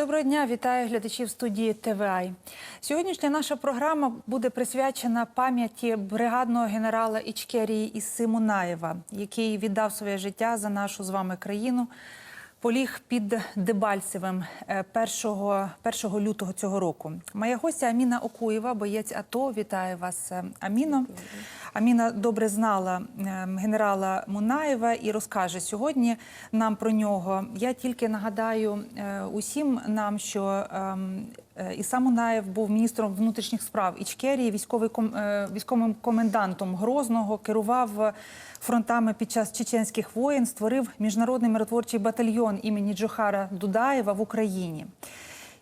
Доброго дня, вітаю глядачів студії ТВА. Сьогоднішня наша програма буде присвячена пам'яті бригадного генерала Ічкерії Ісимунаєва, який віддав своє життя за нашу з вами країну. Поліг під Дебальцевим е, 1, 1 лютого цього року. Моя гостя Аміна Окуєва, боєць АТО. Вітаю вас, е, Аміно. Аміна добре знала е, генерала Мунаєва і розкаже сьогодні нам про нього. Я тільки нагадаю е, усім нам, що е, Іса Мунаєв був міністром внутрішніх справ Ічкерії, е, військовим комендантом Грозного, керував фронтами під час чеченських воєн, створив міжнародний миротворчий батальйон імені Джохара Дудаєва в Україні.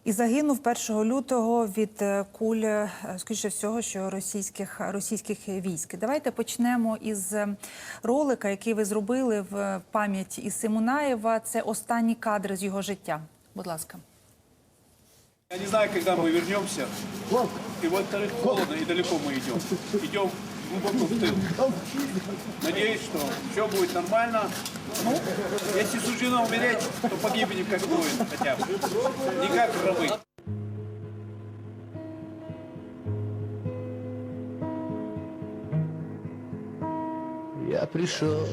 І загинув 1 лютого від е, куль, скоріше всього, що російських російських військ. Давайте почнемо із ролика, який ви зробили в пам'ять Іси Мунаєва. Це останні кадри з його життя. Будь ласка. Я не знаю, когда мы вернемся. И во-вторых, холодно и далеко мы идем. Идем глубоко в тыл. Надеюсь, что все будет нормально. Ну, если суждено умереть, то погибнем как воин хотя бы. Не как рабы. Я пришел,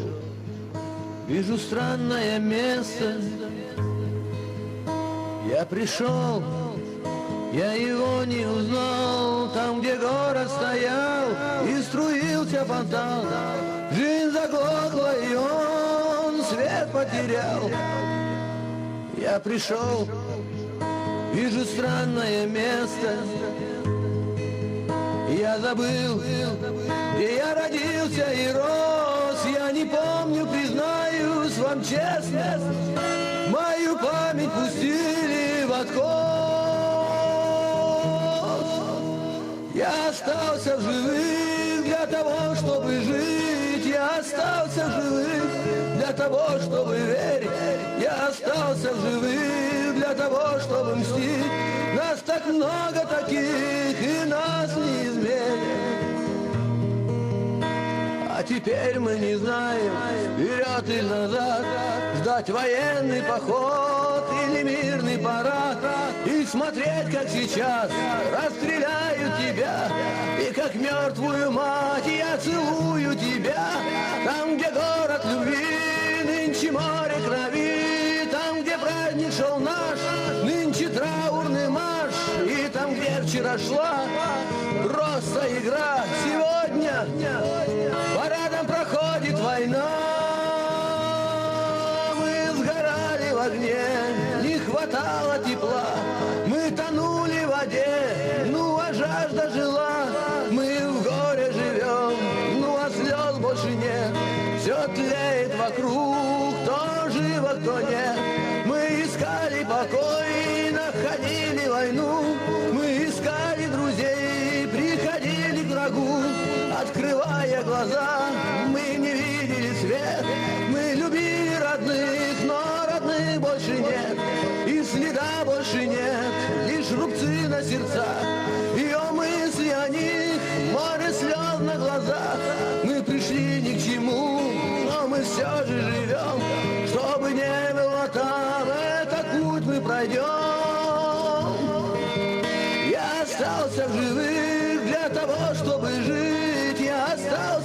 вижу странное место. Я пришел, я его не узнал, там, где город стоял, и струился фонтан. Жизнь заглохла, и он свет потерял. Я пришел, вижу странное место. Я забыл, где я родился и рос. Я не помню, признаюсь вам честно. Мою память пустили в откос. Я остался в для того, чтобы жить. Я остался в для того, чтобы верить. Я остался в для того, чтобы мстить. Нас так много таких, и нас не изменят. А теперь мы не знаем, вперед или назад, ждать военный поход или мирный парад, и смотреть, как сейчас расстреляют тебя, и как мертвую мать я целую тебя, там, где город любви, нынче море крови, там, где праздник шел наш, нынче траурный марш, и там, где вчера шла просто игра, сегодня парадом проходит война. Огне, не хватало тепла, глаза, мы не видели свет, мы любили родных, но родных больше нет, и следа больше нет, лишь рубцы на сердцах, о мысли о них, море слез на глазах, мы пришли ни к чему, но мы все же живем, чтобы не было там, этот путь мы пройдем. Я остался в живых для того, чтобы жить.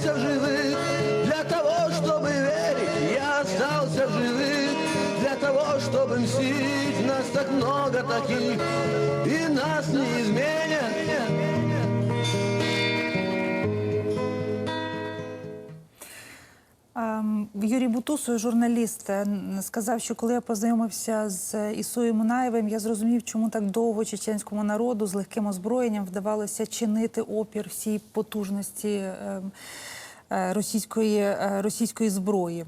Я остался в живых для того, чтобы верить. Я остался в живых для того, чтобы мстить. Нас так много таких, и нас не изменят. Юрій Бутусов, журналіст, е, сказав, що коли я познайомився з Ісою Мунаєвим, я зрозумів, чому так довго чеченському народу з легким озброєнням вдавалося чинити опір всій потужності ем, е, російської, е, російської зброї.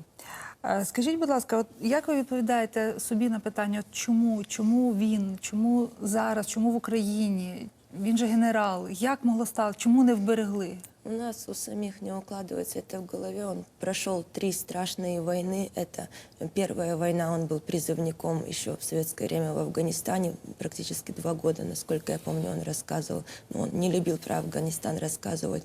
Е, Скажіть, будь ласка, от як ви відповідаєте собі на питання, от чому, чому він, чому зараз, чому в Україні? Він же генерал. Як могло стати? Чому не вберегли? У нас у самих не укладывается это в голове. Он прошел три страшные войны. Это первая война, он был призывником еще в советское время в Афганистане, практически два года, насколько я помню, он рассказывал. Но он не любил про Афганистан рассказывать.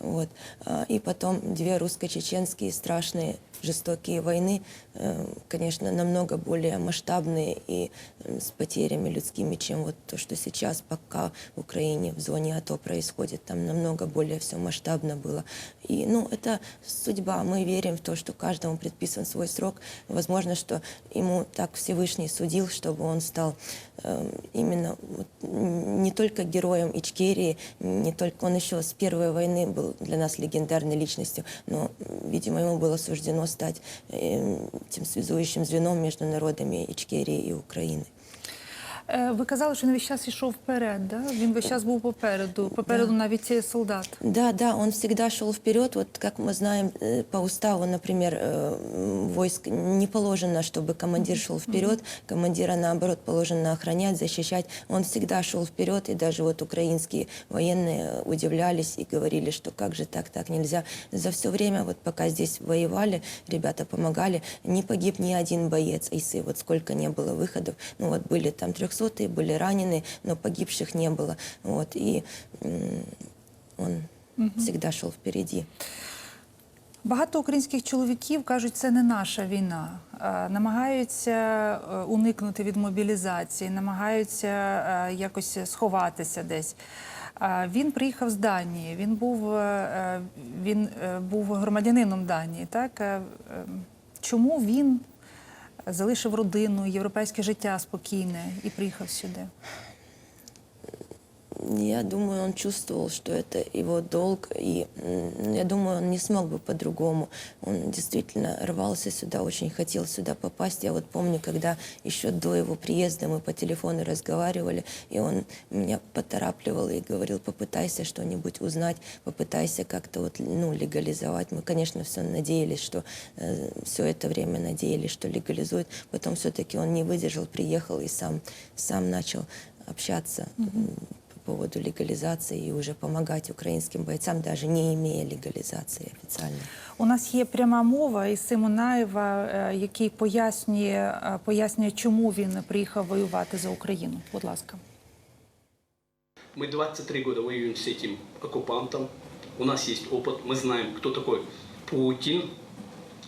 Вот. А, И потом две русско-чеченские страшные жестокие войны, э, конечно, намного более масштабные и э, с потерями людскими, чем вот то, что сейчас пока в Украине в зоне АТО происходит. Там намного более все масштабно было. И, ну, это судьба. Мы верим в то, что каждому предписан свой срок. Возможно, что ему так Всевышний судил, чтобы он стал э, именно не только героем Ичкерии, не только он еще с первой войны был для нас легендарной личностью, но, м, видимо, ему было суждено стать э, тем связующим звеном между народами Ичкерии и Украины. Е, Ви казали, що він весь час йшов вперед, да? Він весь час був попереду, попереду навіть і солдат. Да, да, он всегда шел вперед. Вот как мы знаем э, по уставу, например, э, м, войск не положено, чтобы командир шел вперед, командира наоборот положено охранять, защищать. Он всегда шел вперед, и даже вот украинские военные э, удивлялись и говорили, что как же так, так нельзя. За все время, вот пока здесь воевали, ребята помогали, не погиб ни один боец Исы, вот сколько не было выходов. Ну вот были там трехсотые, были раненые, но погибших не было. Вот, и м, он всегда шел впереди. Багато українських чоловіків кажуть, це не наша війна. Е, Намагаються е, уникнути від мобілізації, намагаються е, якось сховатися десь. Е, Він приїхав з Данії. Він був, е, е, він е, був громадянином Данії. Так? Е, е, Чому він залишив родину, європейське життя спокійне і приїхав сюди? Я думаю, он чувствовал, что это его долг, и я думаю, он не смог бы по-другому. Он действительно рвался сюда, очень хотел сюда попасть. Я вот помню, когда еще до его приезда мы по телефону разговаривали, и он меня поторапливал и говорил, попытайся что-нибудь узнать, попытайся как-то вот, ну, легализовать. Мы, конечно, все надеялись, что все это время надеялись, что легализует. Потом все-таки он не выдержал, приехал и сам, сам начал общаться по поводу легализации и уже помогать украинским бойцам, даже не имея легализации официально. У нас є пряма мова із Симонаєва, е, який пояснює, е, пояснює, чому він приїхав воювати за Україну. Будь ласка. Мы 23 года воюем с этим оккупантом. У нас есть опыт. Мы знаем, кто такой Путин,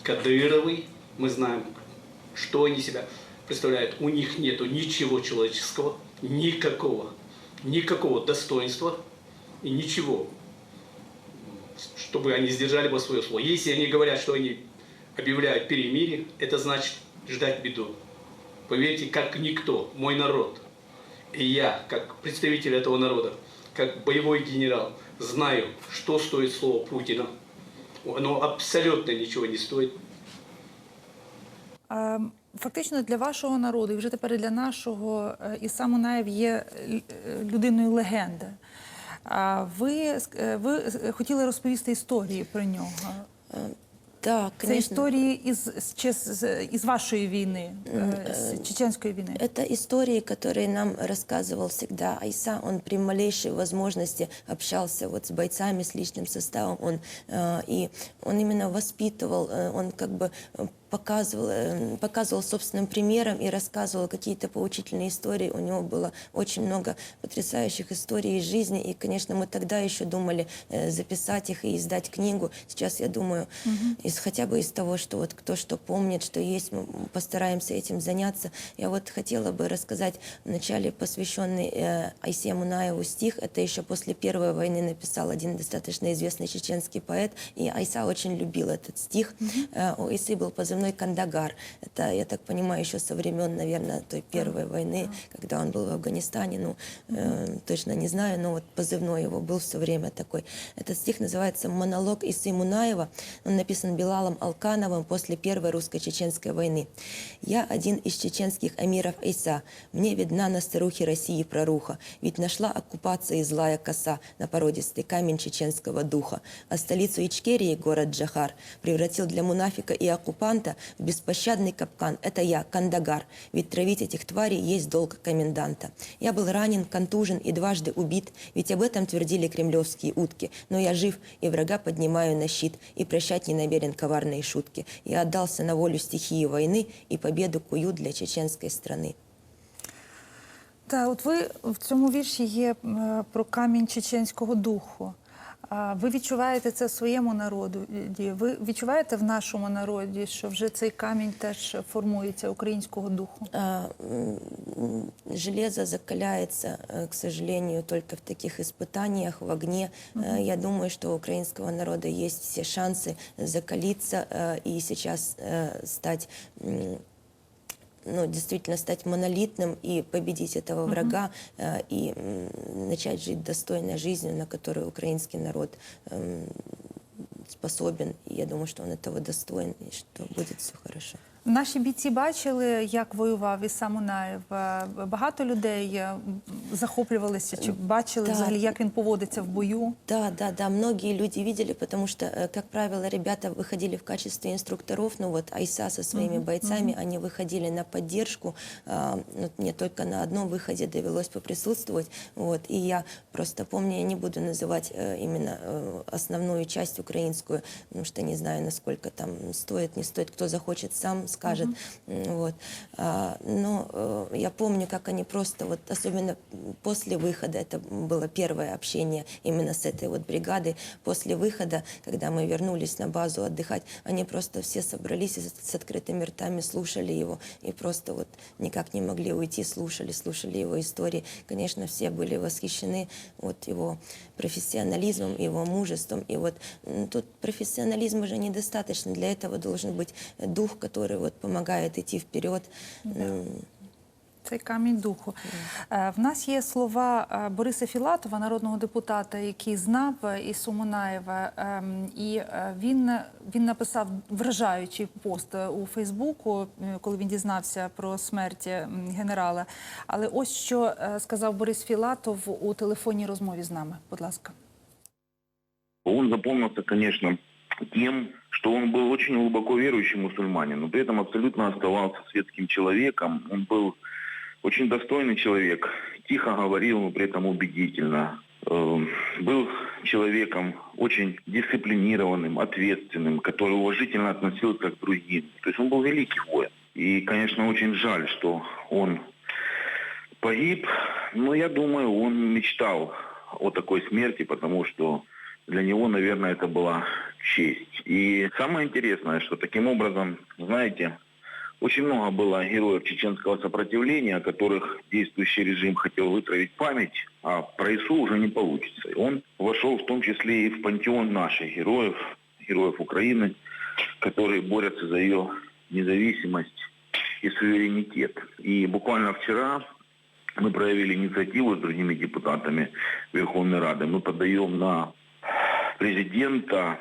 Кадыровый. Мы знаем, что они себя представляют. У них нету ничего человеческого, никакого, Никакого достоинства и ничего, чтобы они сдержали бы свое слово. Если они говорят, что они объявляют перемирие, это значит ждать беду. Поверьте, как никто, мой народ – и я, как представитель этого народа, как боевой генерал, знаю, что стоит слово Путина. Оно абсолютно ничего не стоит. Е, Фактично для вашого народу, і вже тепер і для нашого, е, Іса Мунаєв є е, людиною легенди. А Ви, ск- е, ви е, хотіли розповісти історії про нього. Да, Це конечно. історії із, з, чи з- із вашої війни, е, з чеченської війни. Это истории, которые нам рассказывал всегда Айса. Он при малейшей возможности общался вот с бойцами, с личным составом. Он, э, и он именно воспитывал, э, он как бы э, показывал, э, показывал собственным примером и рассказывал какие-то поучительные истории. У него было очень много потрясающих историй из жизни. И, конечно, мы тогда еще думали э, записать их и издать книгу. Сейчас, я думаю, из, хотя бы из того, что вот кто что помнит, что есть, мы постараемся этим заняться. Я вот хотела бы рассказать вначале посвященный э, Айсе Мунаеву стих. Это еще после Первой войны написал один достаточно известный чеченский поэт. И Айса очень любил этот стих. Э, у Айсы был позывной Кандагар. Это, я так понимаю, еще со времен, наверное, той Первой войны, когда он был в Афганистане. Ну, э, точно не знаю, но вот позывной его был все время такой. Этот стих называется «Монолог Исы Мунаева». Он написан Билалом Алкановым после Первой русско-чеченской войны. «Я один из чеченских эмиров Иса. Мне видна на старухе России проруха. Ведь нашла оккупация и злая коса на породистый камень чеченского духа. А столицу Ичкерии, город Джахар, превратил для мунафика и оккупанта в беспощадный капкан. Это я, Кандагар. Ведь травить этих тварей есть долг коменданта. Я был ранен, контужен и дважды убит. Ведь об этом твердили кремлевские утки. Но я жив и врага поднимаю на щит. И прощать не намерен коварные шутки. Я отдался на волю стихии войны и победу кую для чеченской страны. Та от ви в цьому вірші є е, про камінь чеченського духу. А Ви відчуваєте це в своєму народі? Ви відчуваєте в нашому народі, що вже цей камінь теж формується українського духу? А, м, Железо закаляется, э, к сожалению, только в таких испытаниях, в огне. Э, Я думаю, что у украинского народа есть все шансы закалиться э, и сейчас э, стать м, ну, действительно стать монолитным и победить этого врага э, и м, начать жить достойной жизнью, на которую украинский народ эм, способен. И я думаю, что он этого достоин и что будет все хорошо. Наші бійці бачили, як воював Іса Мунаєв. Е, Багато людей е, захоплювалися чи бачили Так. взагалі, як він поводиться в бою. Да, да, да, многие люди видели, потому что, э, как правило, ребята выходили в качестве инструкторов, ну вот Айса со своими бойцами, они выходили на поддержку, А, ну, мне только на одном выходе довелось поприсутствовать, вот, и я просто помню, я не буду называть э, именно э, основную часть украинскую, потому что не знаю, насколько там стоит, не стоит, кто захочет, сам скажет, М, вот, А, но э, я помню, как они просто, вот, особенно после выхода, это было первое общение именно с этой вот бригадой, после выхода, когда мы вернулись на базу отдыхать, они просто все собрались и с, открытыми ртами слушали его, и просто вот никак не могли уйти, слушали, слушали его истории. Конечно, все были восхищены вот его профессионализмом, его мужеством, и вот тут профессионализма же недостаточно, для этого должен быть дух, который вот помогает идти вперед. М, Цей камінь духу. Е, В нас є слова е, Бориса Філатова, народного депутата, який знав е, Ісу Мунаєва. ем, І він, він написав вражаючий пост у Фейсбуку, коли він дізнався про смерть генерала. Але ось що сказав Борис Філатов у телефонній розмові з нами. Будь ласка. Он запомнился, конечно, тем, что он был очень глубоко верующий мусульманин, но при этом абсолютно оставался светским человеком. Он был очень достойный человек, тихо говорил, но при этом убедительно. Э, Был человеком очень дисциплинированным, ответственным, который уважительно относился к другим. То есть он был великий воин. И, конечно, очень жаль, что он погиб, но я думаю, он мечтал о такой смерти, потому что для него, наверное, это была честь. И самое интересное, что таким образом, знаете, очень много было героев чеченского сопротивления, о которых действующий режим хотел вытравить память, а про ИСУ уже не получится. И он вошел в том числе и в пантеон наших героев, героев Украины, которые борются за ее независимость и суверенитет. И буквально вчера мы проявили инициативу с другими депутатами Верховной Рады. Мы подаем на президента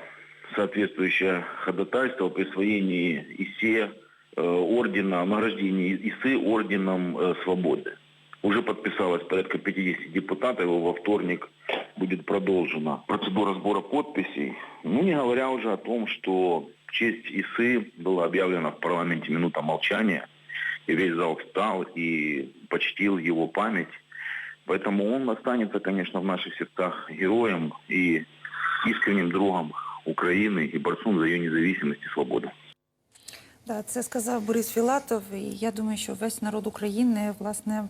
соответствующее ходатайство о присвоении ИСЕ э, ордена, награждении ИСы орденом э, свободы. Уже подписалось порядка 50 депутатов, во вторник будет продолжена процедура сбора подписей. Ну, не говоря уже о том, что честь ИСы была объявлена в парламенте минута молчания, и весь зал встал и почтил его память. Поэтому он останется, конечно, в наших сердцах героем и искренним другом Украины и борцом за ее независимость и свободу. Да, це сказав Борис Філатов, і я думаю, що весь народ України власне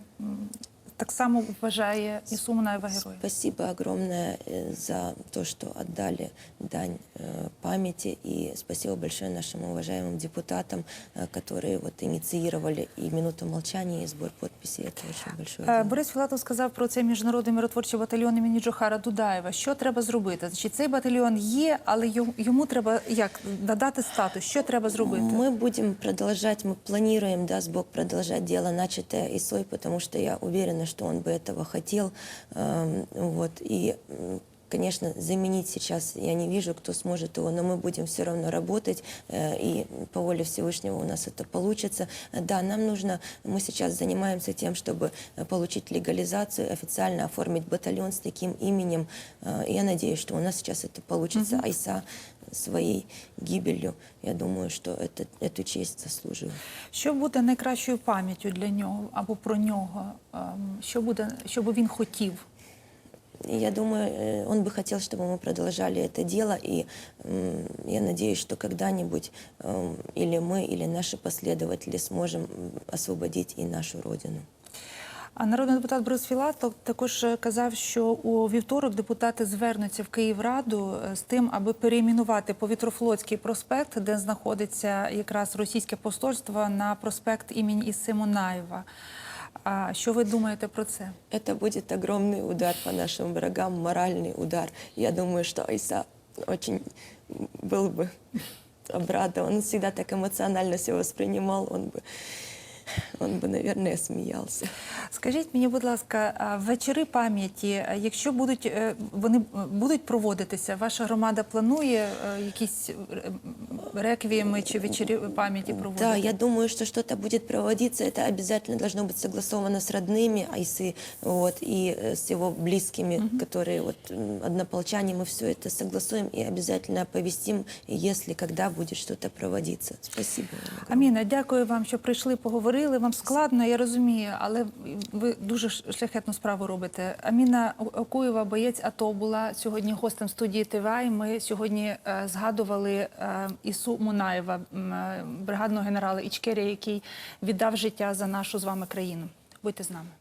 так само вважає Ісу Мунаєва героєм. Спасибо огромное э, за то, что отдали дань э, памяти. И спасибо большое нашим уважаемым депутатам, э, которые вот инициировали и минуту молчания, и сбор подписей. Это очень большое Е, дело. Борис Філатов сказав про цей міжнародний миротворчий батальйон імені Джохара Дудаєва. Що треба зробити? Значить, цей батальйон є, але йому, йому треба як надати статус. Що треба зробити? Мы будем продолжать, мы планируем, даст Бог, продолжать дело, начатое ИСОй, потому что я уверена, что он бы этого хотел. Эм, Вот, и м, Конечно, заменить сейчас я не вижу, кто сможет его, но мы будем все равно работать, э, и по воле Всевышнего у нас это получится. Э, Да, нам нужно, мы сейчас занимаемся тем, чтобы э, получить легализацию, официально оформить батальон с таким именем. Э, Я надеюсь, что у нас сейчас это получится. Айса своей гибелью, я думаю, что это, эту честь заслужил. Що буде найкращою пам'яттю для нього або про нього? Ем, Що буде, що би він хотів? И Я думаю, э, он бы хотел, чтобы мы продолжали это дело, и м, я надеюсь, что когда-нибудь эм, или мы, или наши последователи сможем м, освободить и нашу Родину. А народний депутат Борис Філатов також е, казав, що у вівторок депутати звернуться в Київраду е, з тим, аби перейменувати Повітрофлотський проспект, де знаходиться якраз російське посольство, на проспект імені Іси Мунаєва. А що ви думаєте про це? Это будет огромный удар по нашим врагам, моральный удар. Я думаю, что Айса очень был бы обрадован. Он всегда так эмоционально все воспринимал, он бы, он бы, наверное, смеялся. Скажіть мені, будь ласка, а вечори пам'яті, а якщо будуть е, вони е, будуть проводитися, ваша громада планує е, якісь е, реквієми чи вечори пам'яті проводити? Да, я думаю, что что-то будет проводиться. Это обязательно должно быть согласовано с родными Айсы вот, и э, с его близкими, которые вот, м, однополчане. Мы все это согласуем и обязательно оповестим, если когда будет что-то проводиться. Спасибо. вам огромное. Аміна, дякую вам, що прийшли, поговорили. Вам складно, я розумію, але ви дуже шляхетну справу робите. Аміна Окуєва, боєць АТО, була сьогодні гостем студії ТВА. Ми сьогодні е, згадували е, Ісу Мунаєва, е, бригадного генерала Ічкерія, який віддав життя за нашу з вами країну. Будьте з нами.